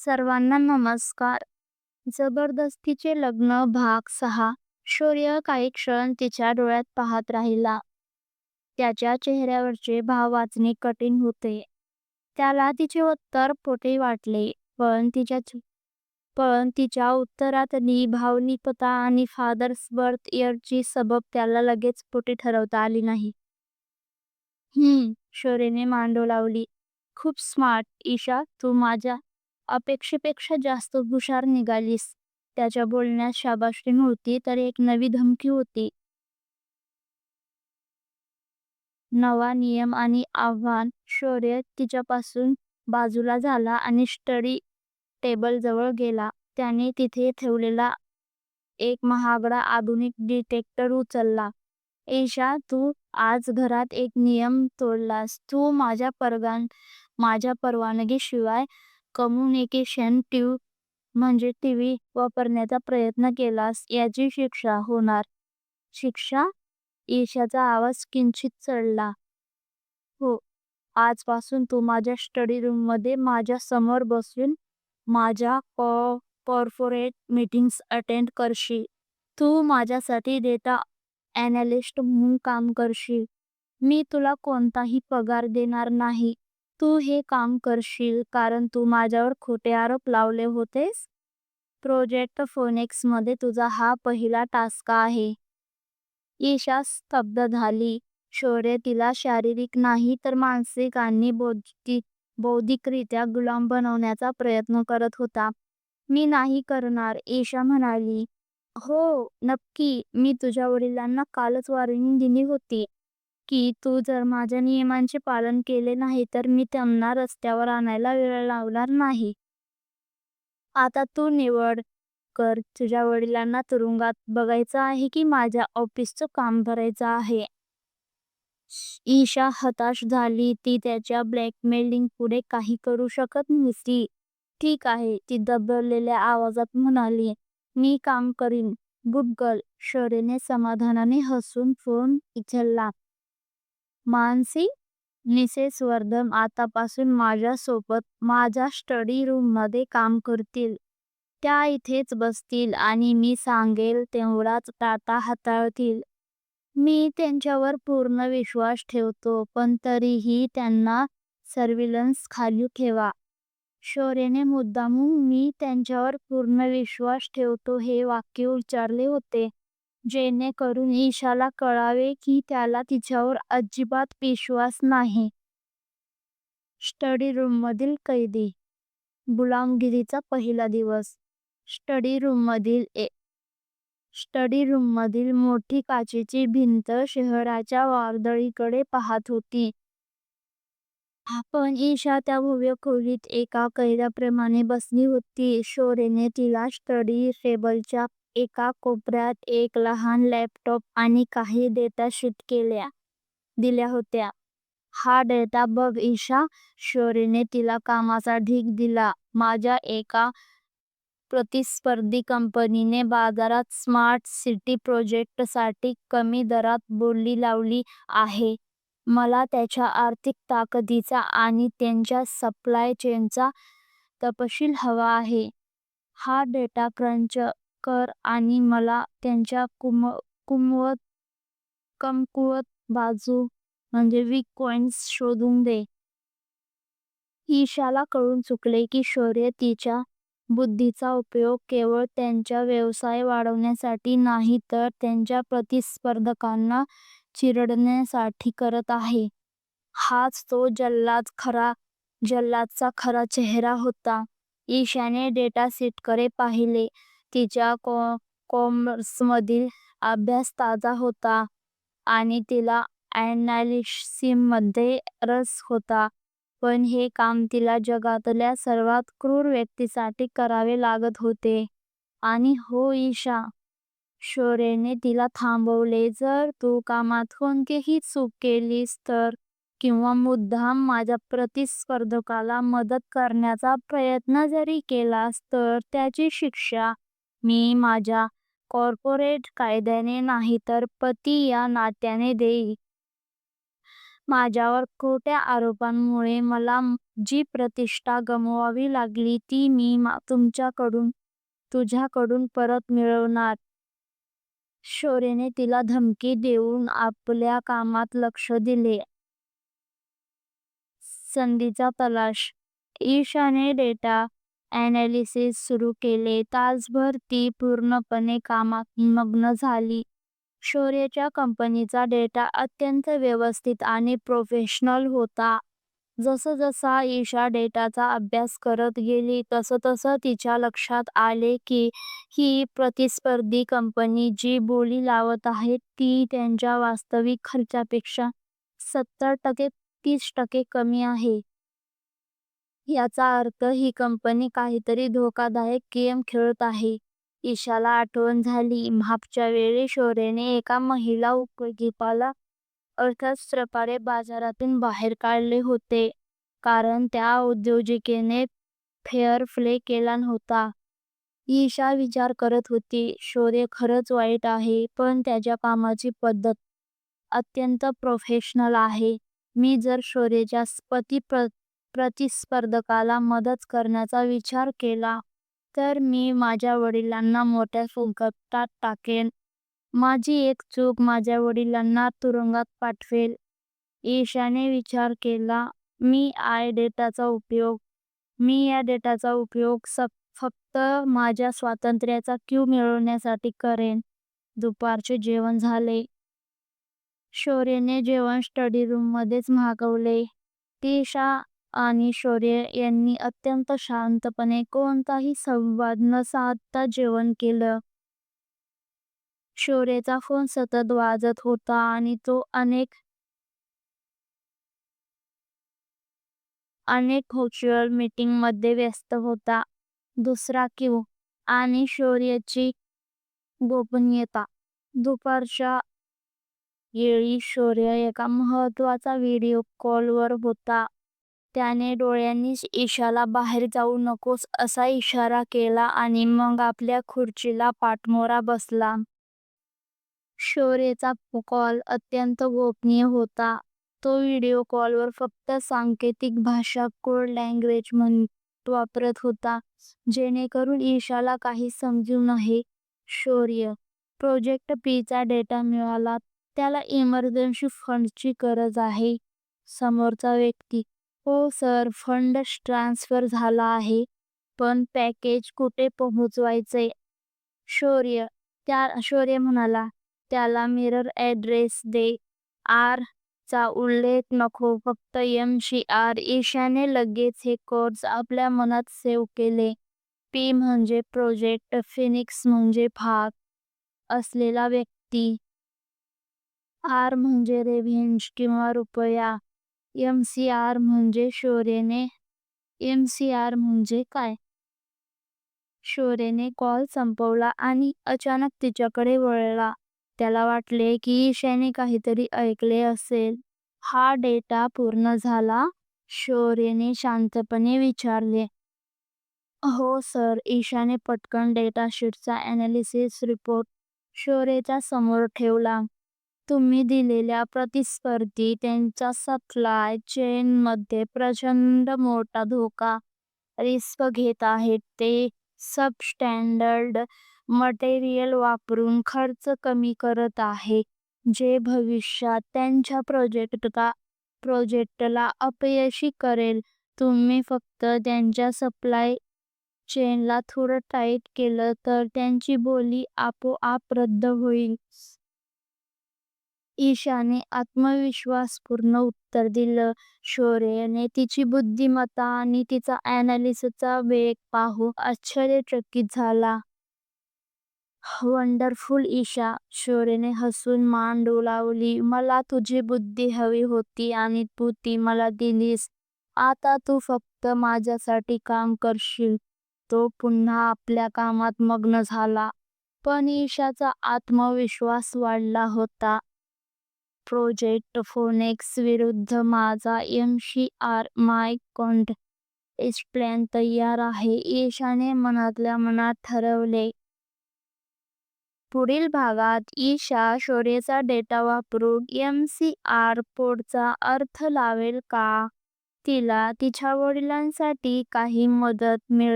सर्वांना नमस्कार. जबरदस्तीचे लग्न भाग सहा. शौर्य काही क्षण तिच्या डोळ्यात पाहत राहिला. त्याच्या चेहऱ्यावरचे भाव वाचणे कठीण होते. त्याला तिचे उत्तर पोटे वाटले पण तिच्या पण तिच्या उत्तरात भावनिकता आणि फादर्स बर्थ इयरची सबब त्याला लगेच पोटी ठरवता आली नाही. हम्म शौर्यने मांडव लावली. खूप स्मार्ट ईशा तू माझ्या अपेक्षेपेक्षा जास्त हुशार निघालीस. त्याच्या बोलण्यात शाबासकी नव्हती तर एक नवी धमकी होती. नवा नियम आणि आव्हान शौर्य तिच्यापासून बाजूला झाला आणि स्टडी टेबल जवळ गेला. त्याने तिथे ठेवलेला एक महागडा आधुनिक डिटेक्टर उचलला. ईशा तू आज घरात एक नियम तोडलास. तू माझ्या परगान माझ्या परवानगीशिवाय कम्युनिकेशन ट्यूब म्हणजे टीव्ही वापरण्याचा प्रयत्न केलास याची शिक्षा होणार. शिक्षा? ईशाचा आवाज किंचित चढला. हो आजपासून तू माझ्या स्टडी रूममध्ये माझ्यासमोर बसून माझ्या कॉर्पोरेट मीटिंग्स अटेंड करशील तू माझ्यासाठी डेटा ॲनालिस्ट म्हणून काम करशील मी तुला कोणताही पगार देणार नाही. तू हे काम करशील कारण तू माझ्यावर खोटे आरोप लावले होतेस? प्रोजेक्ट फोनिक्समध्ये तुझा हा पहिला टास्क आहे. ईशा स्तब्ध झाली. शौर्य तिला शारीरिक नाही तर मानसिक आणि बौद्धिक बौद्धिकरित्या गुलाम बनवण्याचा प्रयत्न करत होता. मी नाही करणार ईशा म्हणाली. हो नक्की. मी तुझ्या वडिलांना कालच वॉर्निंग दिली होती. की तू जर माझ्या नियमांचे पालन केले नाही तर मी त्यांना रस्त्यावर आणायला वेळ लावणार नाही. आता तू निवड कर. तुझ्या वडिलांना तुरुंगात बघायचं आहे की माझ्या ऑफिसचं काम करायचं आहे. ईशा हताश झाली. ती त्याच्या ब्लॅकमेलिंग पुढे काही करू शकत नव्हती. ठीक आहे. ती दबलेल्या आवाजात म्हणाली मी काम करीन. गुड गर्ल शौर्यने समाधानाने हसून फोन उचलला. मानसी मिसेस वर्धन आतापासून माझ्यासोबत माझ्या स्टडी रूममध्ये काम करतील. त्या इथेच बसतील आणि मी सांगेल तेवढाच टाटा हाताळतील. मी त्यांच्यावर पूर्ण विश्वास ठेवतो पण तरीही त्यांना सर्विलन्स खाली ठेवा. शौर्यने मुद्दामून मी त्यांच्यावर पूर्ण विश्वास ठेवतो हे वाक्य उच्चारले होते. जेणेकरून ईशाला कळावे की त्याला तिच्यावर अजिबात विश्वास नाही. स्टडी रूम मधील कैदी. गुलामगिरीचा पहिला दिवस. स्टडी रूम मधील ए स्टडी रूम मधील मोठी काचेची भिंत शहराच्या वादळीकडे पाहत होती. पण ईशा त्या भव्य खोलीत एका कैद्याप्रमाणे बसली होती. शोरेने तिला स्टडी टेबलच्या एका कोपऱ्यात एक लहान लॅपटॉप आणि काही डेटा शीट केल्या दिल्या होत्या. हा डेटा बघ ईशा शौर्यने तिला कामाचा ढीग दिला. माझ्या एका प्रतिस्पर्धी कंपनीने बाजारात स्मार्ट सिटी प्रोजेक्टसाठी कमी दरात बोली लावली आहे. मला त्याच्या आर्थिक ताकदीचा आणि त्यांच्या सप्लाय चेनचा तपशील हवा आहे. हा डेटा क्रंच कर आणि मला त्यांच्या कुमवत कमकुवत बाजू म्हणजे वीक पॉइंट्स शोधून दे. ईशाला कळून चुकले की शौर्य तिच्या बुद्धीचा उपयोग केवळ त्यांचा व्यवसाय वाढवण्यासाठी नाही तर त्यांच्या प्रतिस्पर्धकांना चिरडण्यासाठी करत आहे. हाच तो जल्लाद खरा जल्लादचा खरा चेहरा होता. ईशाने डेटा शीटकडे पाहिले. तिच्या कॉमर्समधील अभ्यास ताजा होता आणि तिला ॲनालिसिसमध्ये रस होता. पण हे काम तिला जगातल्या सर्वात क्रूर व्यक्तीसाठी करावे लागत होते. आणि हो ईशा शोरेने तिला थांबवले जर तू कामात कोणतीही चूक केलीस तर किंवा मुद्दाम माझ्या प्रतिस्पर्धकाला मदत करण्याचा प्रयत्न जरी केलास तर त्याची शिक्षा मी माझ्या कॉर्पोरेट कायद्याने नाही तर पती या नात्याने देईल माझ्यावर खोट्या आरोपांमुळे मला जी प्रतिष्ठा गमवावी लागली ती मी तुमच्याकडून तुझ्याकडून परत मिळवणार. शौर्यने तिला धमकी देऊन आपल्या कामात लक्ष दिले. संधीचा तलाश ईशाने डेटा ॲनालिसिस सुरू केले. तासभर ती पूर्णपणे कामात मग्न झाली. शौर्यच्या कंपनीचा डेटा अत्यंत व्यवस्थित आणि प्रोफेशनल होता. जसजसा ईशा डेटाचा अभ्यास करत गेली तसतसं तिच्या लक्षात आले की ही प्रतिस्पर्धी कंपनी जी बोली लावत आहे ती त्यांच्या वास्तविक खर्चापेक्षा सत्तर टक्के तीस टक्के कमी आहे. याचा अर्थ ही कंपनी काहीतरी धोकादायक गेम खेळत आहे. ईशाला आठवण झाली मागच्या वेळी शौर्यने एका महिला उद्योजकाला अर्थशास्त्राद्वारे बाजारातून बाहेर काढले होते कारण त्या उद्योजिकेने फेअर प्ले केला नव्हता. ईशा विचार करत होती, शौर्य खरंच वाईट आहे पण त्याच्या कामाची पद्धत अत्यंत प्रोफेशनल आहे. मी जर शौर्याच्या प्रतिस्पर्धकाला मदत करण्याचा विचार केला तर मी माझ्या वडिलांना मोठ्या संकटात टाकेन. माझी एक चूक माझ्या वडिलांना तुरुंगात पाठवेल. ईशाने विचार केला, मी आय डेटाचा उपयोग मी या डेटाचा उपयोग फक्त माझ्या स्वातंत्र्याचा क्यू मिळवण्यासाठी करेन. दुपारचे जेवण झाले. शौर्यने जेवण स्टडी रूममध्येच मागवले. ईशा आणि शौर्य यांनी अत्यंत शांतपणे कोणताही संवाद न साधता जेवण केलं. शौर्यचा फोन सतत वाजत होता आणि तो अनेक अनेक व्हर्च्युअल मीटिंगमध्ये व्यस्त होता. दुसरा क्यू आणि शौर्याची गोपनीयता दुपारच्या वेळी शौर्य एका महत्त्वाचा व्हिडिओ कॉलवर होता. त्याने डोळ्यांनी ईशाला बाहेर जाऊ नकोस असा इशारा केला आणि मग आपल्या खुर्चीला पाठमोरा बसला. शौर्यचा कॉल अत्यंत गोपनीय होता. तो व्हिडिओ कॉलवर फक्त सांकेतिक भाषा कोड लँग्वेज वापरत होता जेणेकरून ईशाला काही समजू नये. शौर्य, प्रोजेक्ट पीचा डेटा मिळाला. त्याला इमर्जन्सी फंडची गरज आहे. समोरचा व्यक्ती हो सर फंड ट्रान्सफर झाला आहे पण पॅकेज कुठे पोहोचवायचंय? शौर्य शौर्य म्हणाला, त्याला मिरर ॲड्रेस दे. आर चा उल्लेख नको फक्त एम सी आर ईशाने लगेच हे कोड्स आपल्या मनात सेव्ह केले. पी म्हणजे प्रोजेक्ट फिनिक्स म्हणजे भाग असलेला व्यक्ती. आर म्हणजे रेव्हेन्यू किंवा रुपया. एम सी आर म्हणजे शौर्यने एम सी आर म्हणजे काय? शौर्यने कॉल संपवला आणि अचानक तिच्याकडे वळला. त्याला वाटले की ईशाने काहीतरी ऐकले असेल. हा डेटा पूर्ण झाला? शौर्यने शांतपणे विचारले. हो सर ईशाने पटकन डेटा शीटचा ॲनालिसिस रिपोर्ट शौर्यच्या समोर ठेवला. तुम्ही दिलेल्या प्रतिस्पर्धी त्यांच्या सप्लाय चेनमध्ये प्रचंड मोठा धोका रिस्क घेत आहेत. ते सबस्टँडर्ड मटेरियल वापरून खर्च कमी करत आहे जे भविष्यात त्यांच्या प्रोजेक्टला अपयशी करेल. तुम्ही फक्त त्यांच्या सप्लाय चेनला थोडं टाईट केलं तर त्यांची बोली आपोआप रद्द होईल. ईशाने आत्मविश्वासपूर्ण उत्तर दिलं. शौर्यने तिची बुद्धिमत्ता आणि तिचा ॲनालिसिसचा वेग पाहून आश्चर्यचकित झाला. वंडरफुल ईशा, शौर्यने हसून मान डोलावली. मला तुझी बुद्धी हवी होती आणि तू ती मला दिलीस. आता तू फक्त माझ्यासाठी काम करशील. तो पुन्हा आपल्या कामात मग्न झाला. पण ईशाचा आत्मविश्वास वाढला होता. प्रोजेक्ट फिनिक्स विरुद्ध माझा M C R my contract plan तयार आहे ईशाने मनातल्या मनात ठरवले. पुढील भागात ईशा शोरेचा डेटा वापरून एमसीआर कोडचा अर्थ लावेल का? तिला तिच्या वडिलांसाठी काही मदत मिळेल